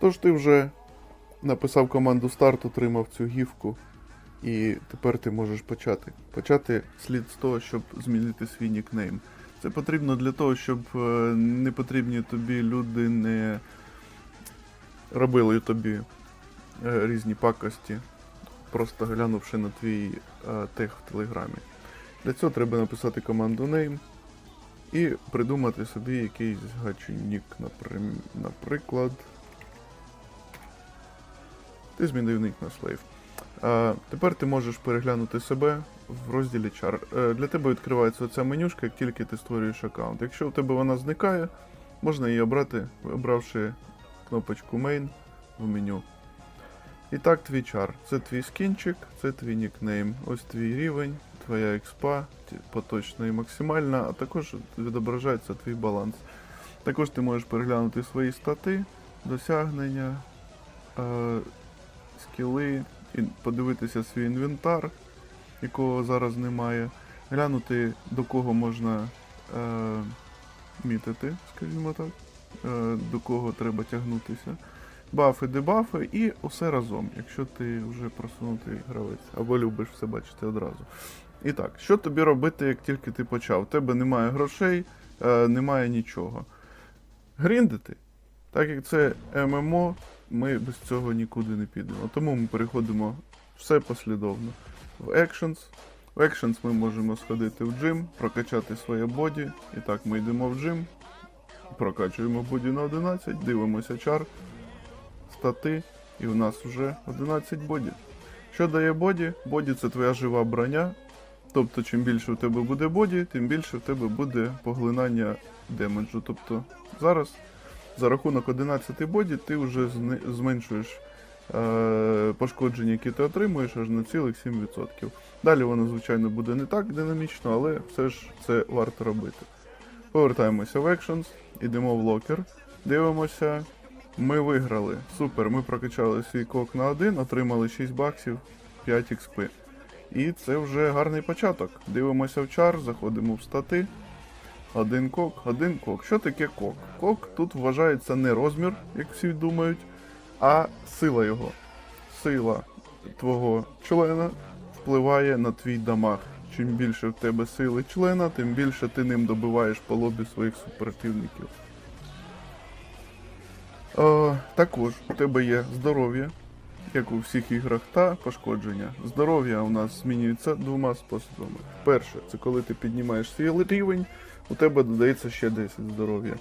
Тож ти вже написав команду старт, отримав цю гівку, і тепер ти можеш почати. Почати слід з того, щоб змінити свій нікнейм. Це потрібно для того, щоб е, непотрібні тобі люди не робили тобі е, різні пакості, просто глянувши на твій е, тег в Телеграмі. Для цього треба написати команду name і придумати собі якийсь гачунік, наприм- наприклад. Ти змінив нік на slave. А, тепер ти можеш переглянути себе в розділі чар. Е, для тебе відкривається оця менюшка, як тільки ти створюєш аккаунт. Якщо у тебе вона зникає, можна її обрати, обравши кнопочку Main в меню. І так, твій чар. Це твій скінчик, це твій нікнейм. Ось твій рівень, твоя експа, поточна і максимальна, а також відображається твій баланс. Також ти можеш переглянути свої стати, досягнення, е, скіли, і подивитися свій інвентар, якого зараз немає, глянути до кого можна е, мітити, скажімо так, е, до кого треба тягнутися. Бафи, дебафи і усе разом, якщо ти вже просунутий гравець або любиш все бачити одразу. І так, що тобі робити, як тільки ти почав? У тебе немає грошей, е, немає нічого. Гріндити, так як це ММО, ми без цього нікуди не підемо. Тому ми переходимо все послідовно. В Actions. В Actions ми можемо сходити в джим, прокачати своє боді. І так, ми йдемо в джим, прокачуємо боді на 11, дивимося чар, стати, і у нас вже 11 боді. Що дає боді? Боді це твоя жива броня. Тобто, чим більше у тебе буде боді, тим більше в тебе буде поглинання демеджу. Тобто зараз за рахунок 11 боді ти вже зменшуєш е, пошкодження, які ти отримуєш, аж на цілих 7%. Далі воно, звичайно, буде не так динамічно, але все ж це варто робити. Повертаємося в Actions, йдемо в локер, дивимося. Ми виграли. Супер, ми прокачали свій кок на 1, отримали 6 баксів, 5 XP. І це вже гарний початок. Дивимося в чар, заходимо в стати. Один кок, один кок. Що таке кок? Кок тут вважається не розмір, як всі думають, а сила його. Сила твого члена впливає на твій дамаг. Чим більше в тебе сили члена, тим більше ти ним добиваєш по лобі своїх супротивників. Е, також у тебе є здоров'я, як у всіх іграх, та пошкодження. Здоров'я у нас змінюється двома способами. Перше, це коли ти піднімаєш свій рівень, у тебе додається ще 10 здоров'я.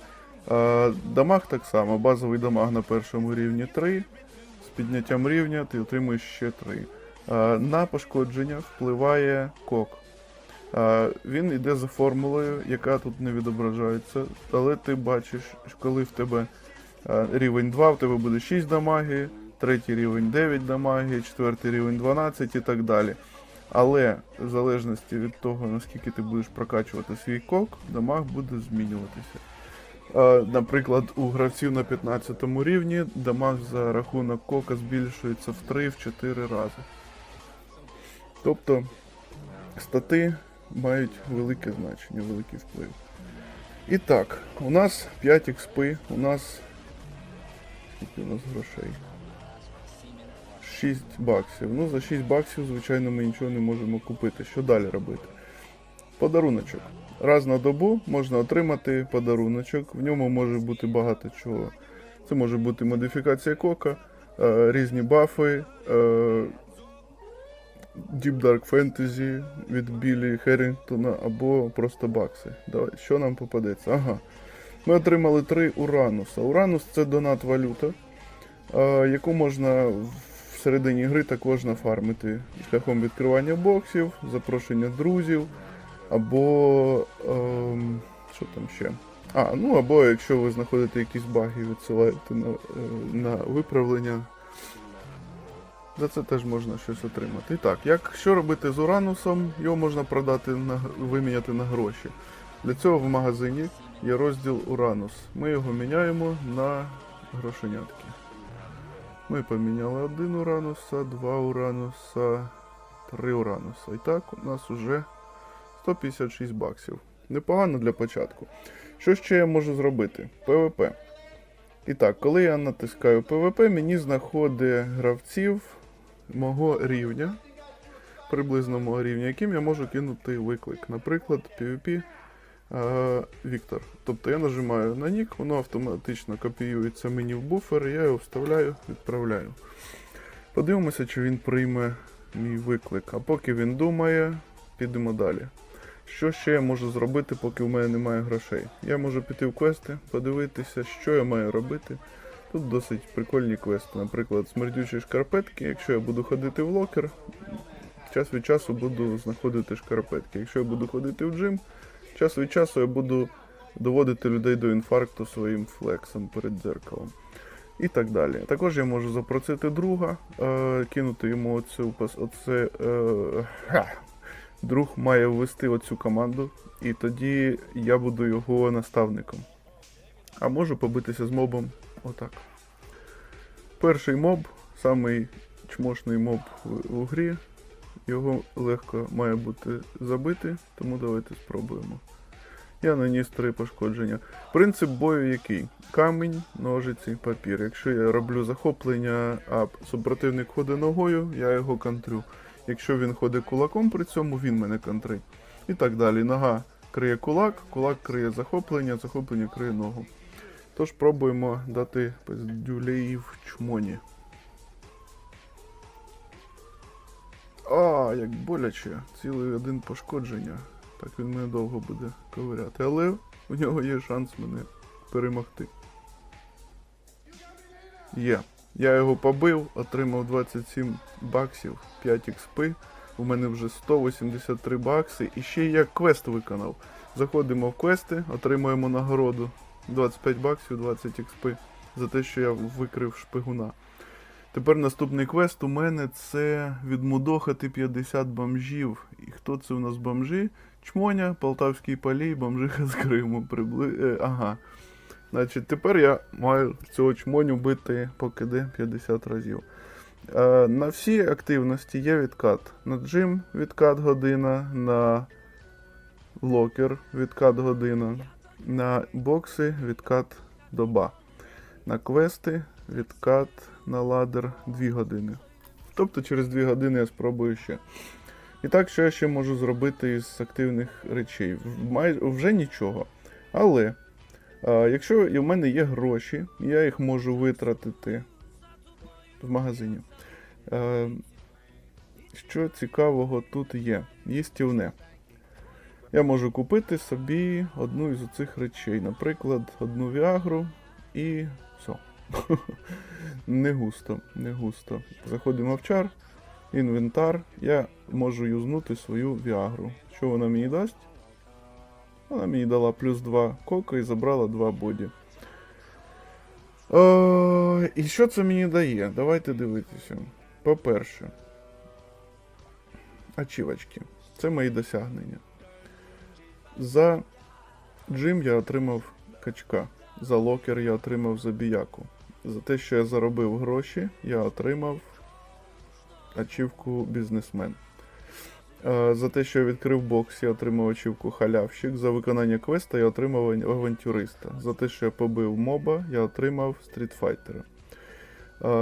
Дамаг так само, базовий дамаг на першому рівні 3. З підняттям рівня ти отримуєш ще 3. Е, на пошкодження впливає кок. Він йде за формулою, яка тут не відображається, але ти бачиш, коли в тебе рівень 2, в тебе буде 6 дамаги, третій рівень 9 дамаги, четвертий рівень 12 і так далі. Але в залежності від того, наскільки ти будеш прокачувати свій кок, дамаг буде змінюватися. Е, Наприклад, у гравців на 15 рівні дамаг за рахунок кока збільшується в 3-4 рази. Тобто стати мають велике значення, великий вплив. І так, у нас 5 експи, у нас. Скільки у нас грошей? 6 баксів. Ну, за 6 баксів, звичайно, ми нічого не можемо купити. Що далі робити? Подаруночок. Раз на добу можна отримати подаруночок. В ньому може бути багато чого. Це може бути модифікація кока, е, різні бафи, е, Deep Dark Fantasy від Білі Херрінгтона або просто бакси. Давай, що нам попадеться? Ага. Ми отримали три Урануса. Уранус це донат валюта, е, яку можна всередині гри також нафармити шляхом відкривання боксів, запрошення друзів, або. ем, що там ще? А, ну або якщо ви знаходите якісь баги, відсилаєте на, е, на виправлення. За це теж можна щось отримати. І так, як що робити з Уранусом, його можна продати на виміняти на гроші. Для цього в магазині є розділ Уранус. Ми його міняємо на грошенятки. Ми поміняли один Урануса, два Урануса, три Урануса. І так у нас уже 156 баксів. Непогано для початку. Що ще я можу зробити? ПВП. І так, коли я натискаю PvP, мені знаходить гравців мого рівня, приблизно мого рівня, яким я можу кинути виклик. Наприклад, PvP Віктор. Тобто я нажимаю на нік, воно автоматично копіюється мені в буфер, я його вставляю, відправляю. Подивимося, чи він прийме мій виклик. А поки він думає, підемо далі. Що ще я можу зробити, поки в мене немає грошей? Я можу піти в квести, подивитися, що я маю робити. Тут досить прикольні квести. Наприклад, смердючі шкарпетки. Якщо я буду ходити в локер, час від часу буду знаходити шкарпетки. Якщо я буду ходити в джим, час від часу я буду доводити людей до інфаркту своїм флексом перед дзеркалом. І так далі. Також я можу запросити друга, е, кинути йому оцю оце. Е, ха. Друг має ввести оцю команду, і тоді я буду його наставником. А можу побитися з мобом отак. Перший моб, самий чмошний моб в грі. Його легко має бути забити, тому давайте спробуємо. Я наніс три пошкодження. Принцип бою який? Камінь, ножиці, папір. Якщо я роблю захоплення, а супротивник ходить ногою, я його контрю. Якщо він ходить кулаком при цьому, він мене контрить. І так далі. Нога криє кулак, кулак криє захоплення, захоплення криє ногу. Тож пробуємо дати пиздюлей в чмоні. А, як боляче. Цілий один пошкодження. Так він мене довго буде ковиряти. Але у нього є шанс мене перемогти. Є. Я його побив, отримав 27 баксів, 5 експи. У мене вже 183 бакси. І ще я квест виконав. Заходимо в квести, отримуємо нагороду 25 баксів, 20 експи за те, що я викрив шпигуна. Тепер наступний квест у мене це відмудохати 50 бомжів. І хто це у нас бомжі? Чмоня, Полтавський палій, бомжиха з Криму. Прибли... е, ага. Значить, тепер я маю цього чмоню бити по КД 50 разів. Е, на всі активності є відкат. На джим відкат година, на локер відкат година, на бокси відкат доба. На квести відкат на ладер 2 години. Тобто через 2 години я спробую ще. І так, що я ще можу зробити із активних речей? Май... Вже нічого. Але а, якщо в мене є гроші, я їх можу витратити в магазині. Е, що цікавого тут є? Їстівне. Я можу купити собі одну із цих речей, наприклад, одну віагру і все. не густо, не густо. Заходимо в чар, інвентар. Я можу юзнути свою віагру. Що вона мені дасть? Вона мені дала плюс 2 кока і забрала 2 боді. Е, і що це мені дає? Давайте дивитися. По-перше, ачівочки. Це мої досягнення. За джим я отримав качка. За локер я отримав забіяку. За те, що я заробив гроші, я отримав ачівку бізнесмен. За те, що я відкрив бокс, я отримав ачівку халявщик. За виконання квеста я отримав авантюриста. За те, що я побив моба, я отримав стрітфайтера.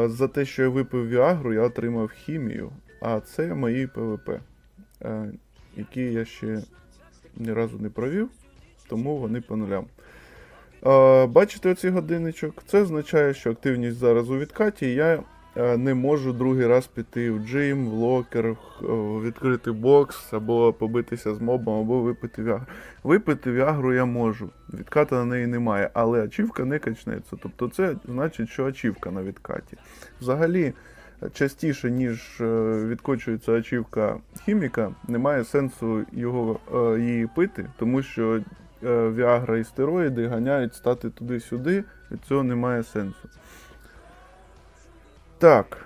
За те, що я випив Віагру, я отримав хімію. А це мої ПВП, які я ще ні разу не провів, тому вони по нулям. Е, Бачите оцей годинничок? Це означає, що активність зараз у відкаті. Я е, не можу другий раз піти в джим, в локер, в- відкрити бокс, або побитися з мобом, або випити вягру. Випити вягру я можу. Відката на неї немає, але ачівка не качнеться. Тобто це значить, що ачівка на відкаті. Взагалі, частіше, ніж е, відкочується ачівка хіміка, немає сенсу його, е, її пити, тому що е, Віагра і стероїди ганяють стати туди-сюди, від цього немає сенсу. Так.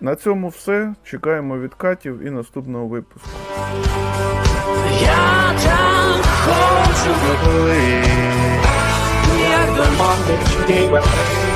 На цьому все. Чекаємо відкатів і наступного випуску. Я так хочу, як до.